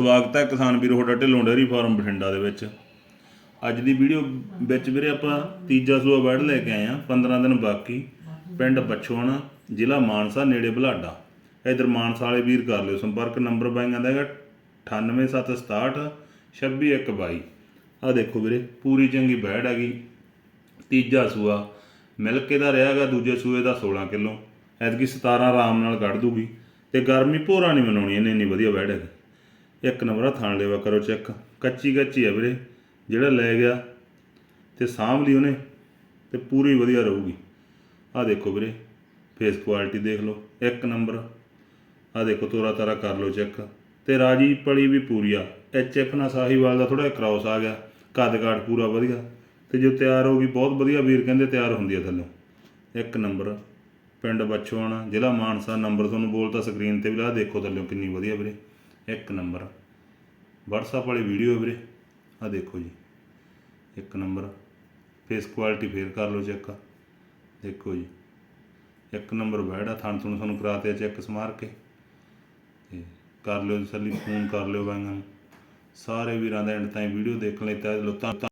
ਸਵਾਗਤ ਹੈ ਕਿਸਾਨ ਵੀਰ ਤੁਹਾਡਾ ਢਿੱਲੋਂ ਡੇਅਰੀ ਫਾਰਮ ਬਠਿੰਡਾ ਦੇ ਵਿੱਚ। ਅੱਜ ਦੀ ਵੀਡੀਓ ਵਿੱਚ ਵੀਰੇ ਆਪਾਂ ਤੀਜਾ ਸੂਆ ਵੜ ਲੈ ਕੇ ਆਏ ਆ 15 ਦਿਨ ਬਾਕੀ। ਪਿੰਡ ਬਛੋਣਾ, ਜ਼ਿਲ੍ਹਾ ਮਾਨਸਾ, ਨੇੜੇ ਬੁਲਾਡਾ। ਇਧਰ ਮਾਨਸਾ ਵਾਲੇ ਵੀਰ ਕਰ ਲਿਓ ਸੰਪਰਕ, ਨੰਬਰ ਬਾਈਆਂ ਦਾ ਹੈਗਾ 98767 26122 ਆ ਦੇਖੋ ਵੀਰੇ, ਪੂਰੀ ਚੰਗੀ ਬੈੜ ਹੈਗੀ। ਤੀਜਾ ਸੂਆ, ਮਿਲਕ ਇਹਦਾ ਰਿਹਾਗਾ ਦੂਜੇ ਸੂਏ ਦਾ 16 ਕਿਲੋ। ਐਤਕੀ 17 ਆਰਾਮ ਨਾਲ ਕੱਢ ਦੂਗੀ। ਤੇ ਗਰਮੀ ਭੋਰਾ ਨਹੀਂ ਮਨਾਉਣੀ ਇਹਨੇ ਇੰਨੀ ਵਧੀਆ ਬੈੜ ਹੈਗੀ। ਇੱਕ ਨੰਬਰ ਆ, ਥਾਣ ਲੈਵਾ ਕਰੋ ਚੈੱਕ। ਕੱਚੀ ਕੱਚੀ ਹੈ ਵੀਰੇ, ਜਿਹੜਾ ਲੈ ਗਿਆ ਤੇ ਸਾਂਭ ਲਈ ਉਹਨੇ ਤੇ ਪੂਰੀ ਵਧੀਆ ਰਹੂਗੀ। ਆ ਦੇਖੋ ਵੀਰੇ ਫੇਸ ਕੁਆਲਿਟੀ ਦੇਖ ਲਓ, ਇੱਕ ਨੰਬਰ। ਆ ਦੇਖੋ, ਤੋਰਾ ਤਾਰਾ ਕਰ ਲਓ ਚੈੱਕ। ਤੇ ਰਾਜੀ ਪਲੀ ਵੀ ਪੂਰੀ ਆ। ਐਚ ਐਫ ਨਾਲ ਸਾਹੀਵਾਲ ਦਾ ਥੋੜਾ ਕ੍ਰਾਸ ਆ ਗਿਆ। ਕੱਦ ਕਾਠ ਪੂਰਾ ਵਧੀਆ। ਤੇ ਜੋ ਤਿਆਰ ਹੋ ਗਈ, ਬਹੁਤ ਵਧੀਆ ਵੀਰ ਕਹਿੰਦੇ ਤਿਆਰ ਹੁੰਦੀ ਆ ਥੱਲੋਂ। ਇੱਕ ਨੰਬਰ, ਪਿੰਡ ਬਛਵਾਣਾ ਜ਼ਿਲ੍ਹਾ ਮਾਨਸਾ, ਨੰਬਰ ਤੁਹਾਨੂੰ ਬੋਲਤਾ ਸਕਰੀਨ ਤੇ ਵੀ ਲਾ, ਦੇਖੋ ਥੱਲੋਂ ਕਿੰਨੀ ਵਧੀਆ ਵੀਰੇ। ਇੱਕ ਨੰਬਰ। WhatsApp ਵਾਲੀ ਵੀਡੀਓ ਵੀਰੇ। ਆ ਦੇਖੋ ਜੀ। ਇੱਕ ਨੰਬਰ। ਫੇਸ ਕੁਆਲਿਟੀ ਫੇਰ ਕਰ ਲਓ ਚੈੱਕ ਦੇਖੋ ਜੀ। ਇੱਕ ਨੰਬਰ ਬੈੜਾ ਥਣ ਤੁਹਾਨੂੰ ਤੁਹਾਨੂੰ ਕਰਾਤੇ ਚੈੱਕ ਸਮਾਰ ਕੇ। ਤੇ ਕਰ ਲਿਓ ਤਸੱਲੀ ਫੋਨ ਕਰ ਲਿਓ ਬਾਈਆਂ ਨੂੰ। ਸਾਰੇ ਵੀਰਾਂ ਦਾ ਐਂਡ ਤਾਈਂ ਵੀਡੀਓ ਦੇਖਣ ਲਈ ਤਹਿ ਦਿਲੋਂ